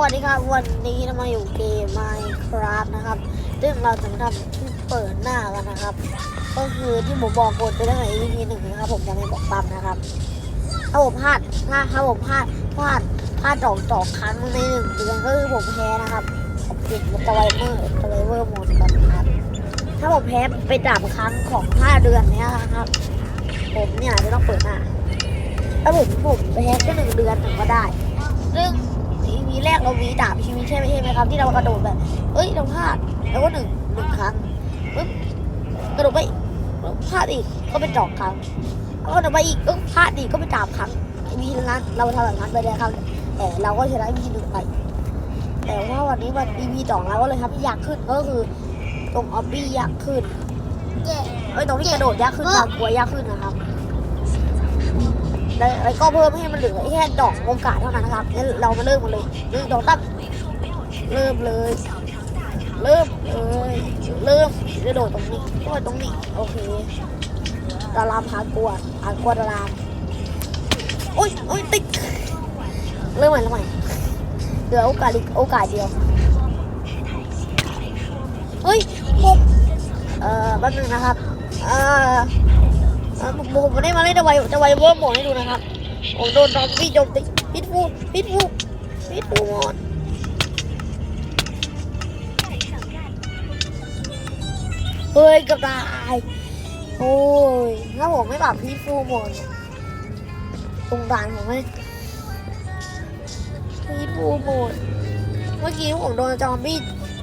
วัสดีครับ วันนี้เรามาอยู่เกม Minecraft นะครับซึ่งเราจะทำที่เปิดหน้ากันนะครับ ก็คือที่ผมบอกกดไปตั้งแต่ EP หนึ่งนะครับ ผมจะไม่บอกปั๊มนะครับถ้าผมพลาดถ้าถ้าผมพลาดพลาดพลาดสองสองครั้งในหนึ่งเดือนก็คือผมแพ้นะครับผมปิดสไวเมอร์สไวเวอร์หมดก่อนนะครับ ถ้าผมแพ้ไปดาบครั้งของห้าเดือนเนี้ยนะครับ ผมเนี่ยจะต้องเปิดหน้าถ้าผมผมแพ้แค่หนึ่งเดือนผมก็ได้ ซึ่ง วีแรกเรามีดาบชีวิตใช่ไหมใช่ไหมครับ ที่เรากระโดดแบบ เอ้ยเราพลาดแล้วก็หนึ่งหนึ่งครั้งปึ๊บกระโดดไปพลาดอีกก็เป็นสองครั้งแล้วก็กระโดดไปอีกก็พลาดอีกก็เป็นสามครั้งวีนั้นเราทำแบบนั้นไปเลยครับแต่เราก็ชนะวีหนึ่งไป แต่ว่าวันนี้มันวีสองเราก็เลยทำให้ยากขึ้นก็คือตรงออบบี้ยากขึ้นเย่เอ้ยตรงที่กระโดดยากขึ้นความกลัวยากขึ้นนะครับ แล้วก็เพิ่มให้มันเหลือแค่ดอกโอกาสเท่านั้นนะครับงั้นเรามาเริ่มกันเลยหนึ่งดอกตั้มเริ่มเลย เริ่มเลยเริ่มกระโดดตรงนี้ก็ตรงนี้โอเคดารามพากลัวพากลัวดารามโอ้ยโอ้ยติดเริ่มใหม่เริ่มใหม่เหลือโอกาสอีกโอกาสเดียวเฮ้ยหกเอ่อแป๊บนึงนะครับ เอ่อเอ่อ ผมผมไม่ได้มาเล่นจะไวจะไวเวอร์โหมดให้ดูนะครับผมโดนซอมบี้โจมตีพิษฟูพิษฟูพิษฟูหมดเฮ้ยกับตายโอ้ยถ้าผมไม่ปรับพิษฟูหมดตรงด่านผมไหมพิษฟูหมดเมื่อกี้ผมโดนซอมบี้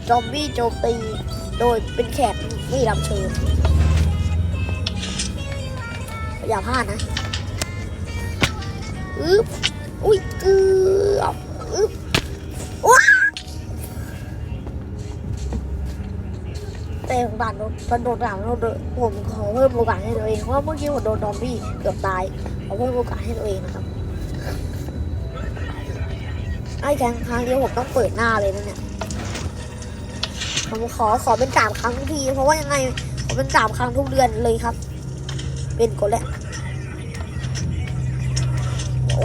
ซอมบี้โจมตี โดยเป็นแขกไม่รับเชิญ อย่าพลาดนะอึ๊บอุ้ยเกือบอึ๊บว้าแต่ด่านโดนโดนด่านโดนผมขอเพิ่มโอกาสให้ตัวเองเพราะว่าเมื่อกี้ผมโดนดอมบี้เกือบตายขอเพิ่มโอกาสให้ตัวเองนะครับไอ้แข่งครั้งเดียวผมต้องเปิดหน้าเลยนะเนี่ยผมขอขอเป็นสามครั้งที เพราะว่ายังไงขอเป็นสามครั้งทุกเดือนเลยครับ เป็นกฎแหละบอก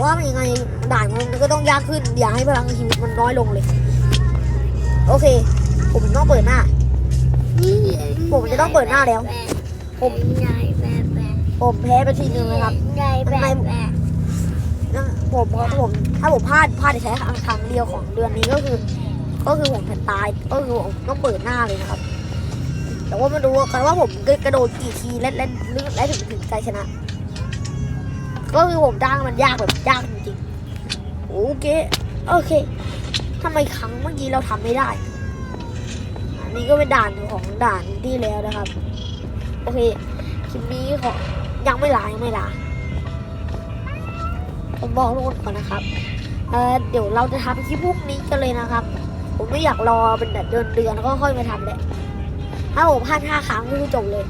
ว่ามันยังไงด่านมันก็ต้องยากขึ้น อย่าให้พลังชีวิตมันน้อยลงเลย โอเค ผมต้องเปิดหน้า ผมจะต้องเปิดหน้าแล้ว ผมยายแบบแบบผมแพ้ไปทีนึงนะครับยายแบบแบบนั่นผมถ้าผมถ้าผมพลาดพลาดแค่ครั้งครั้งเดียวของเดือนนี้ก็คือ ก็คือผมจะตายก็คือผมต้องเปิดหน้าเลยนะครับ แต่ว่ามาดูกันว่าผมกระโดดกี่ทีและและและถึงถึงใจชนะ ก็คือผมจ้างมันยากแบบยากจริงๆโอเคโอเคทำไมครั้งเมื่อกี้เราทำไม่ได้ อันนี้ก็เป็นด่านของด่านที่แล้วนะครับ โอเคคลิปนี้ขอยังไม่ลายังไม่ลาผมบอกทุกคนก่อนนะครับเออเดี๋ยวเราจะทำคลิปพรุ่งนี้กันเลยนะครับ ผมไม่อยากรอเป็นแบบเดือนเดือนแล้วก็ค่อยมาทำเลยถ้าผมพลาดห้าครั้งก็คือจบเลย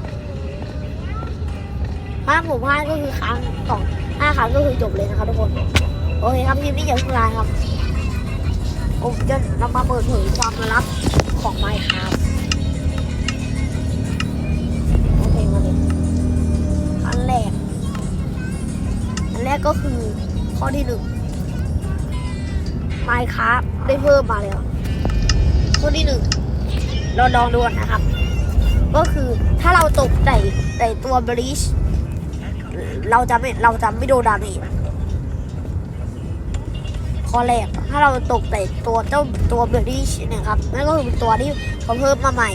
ถ้าผมพลาดก็คือครั้งสอง ห้าครั้งก็คือจบเลยนะครับทุกคน โอเคครับคลิปนี้อย่าเพิ่งลาครับผมจะนำมาเปิดเผยความลับของไมค์ครับโอเคมาเลยอันแรก อันแรกก็คือข้อที่หนึ่งไมค์ครับได้เพิ่มมาแล้วข้อที่หนึ่งเราลองดูนนะครับ ก็คือถ้าเราตกแต่แต่ตัวบริช เราจะไม่เราจะไม่โดนดาเมจข้อแรกถ้าเราตกแต่ตัวเจ้าตัวเบริชเนี่ยครับนั่นก็คือตัวที่เขาเพิ่มมาใหม่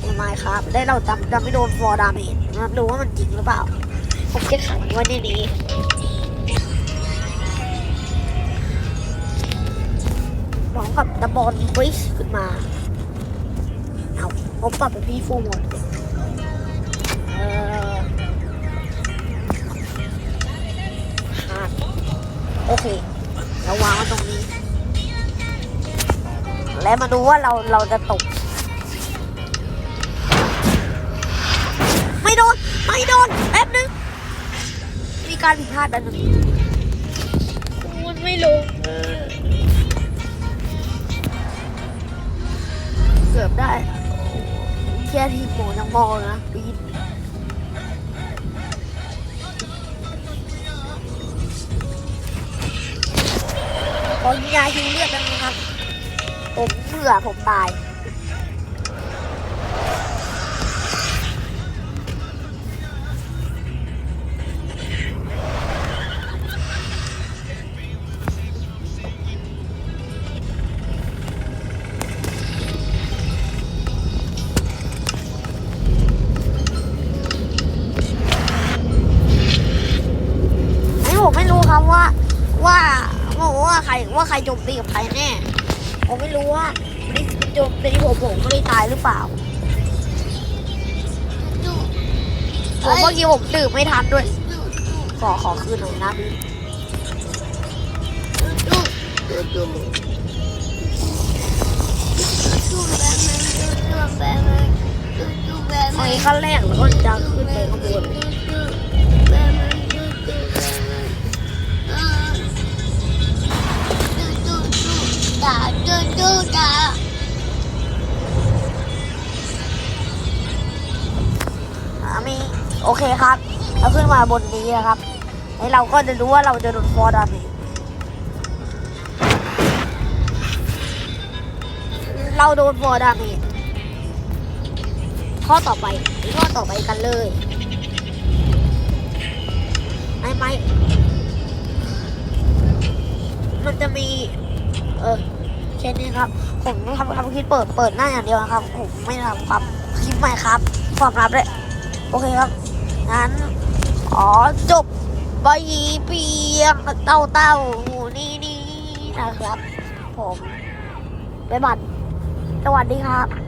ในไมค์ครับ ได้เราจะจะไม่โดนฟอร์ดาเมจนะครับดูว่ามันจริงหรือเปล่า ผมจะขังไว้ในนี้พร้อมกับดับอลบริชขึ้นมา เอาผมปรับเป็นพี่ฟูหมด เอ่อ ขาดโอเคเราวางไว้ตรงนี้ แล้วมาดูว่าเราเราจะตก ไม่โดน ไม่โดนแป๊บนึง มีการผิดพลาดแป๊บนึงมันไม่ลงเออเกือบได้แค่ทีโมยังมองนะปีน ผอยาฮิวเลือดนะครับ ผมเบื่อผมตาย ว่าใครว่าใครโจมตีกับใครแน่ผมไม่รู้ว่าโจมตีผมผมไม่ได้ตายหรือเปล่าผมเมื่อกี้ผมดื่มไม่ทันด้วย ขอขอคืนหน่อยนะพี่ไอ้ขั้นแรกแล้วก็จะขึ้นไปข้างบน โอเคครับเราขึ้นมาบนนี้นะครับแล้เราก็จะรู้ว่าเราจะโดนฟอร์ดาเมจเราโดนฟอร์ดาเมจข้อต่อไปข้อต่อไปกันเลยไม่ไม่มันจะมี เออเช่นนี้ครับ ผมทำทำคลิปเปิดเปิดหน้าอย่างเดียวนะครับ ผมไม่ทำครับคลิปใหม่ครับ ความลับเลยโอเคครับ งั้นขอจบใบเปียงเต้าเต้าหูนี่นี่นะครับ ผมไปบัตรสวัสดีครับ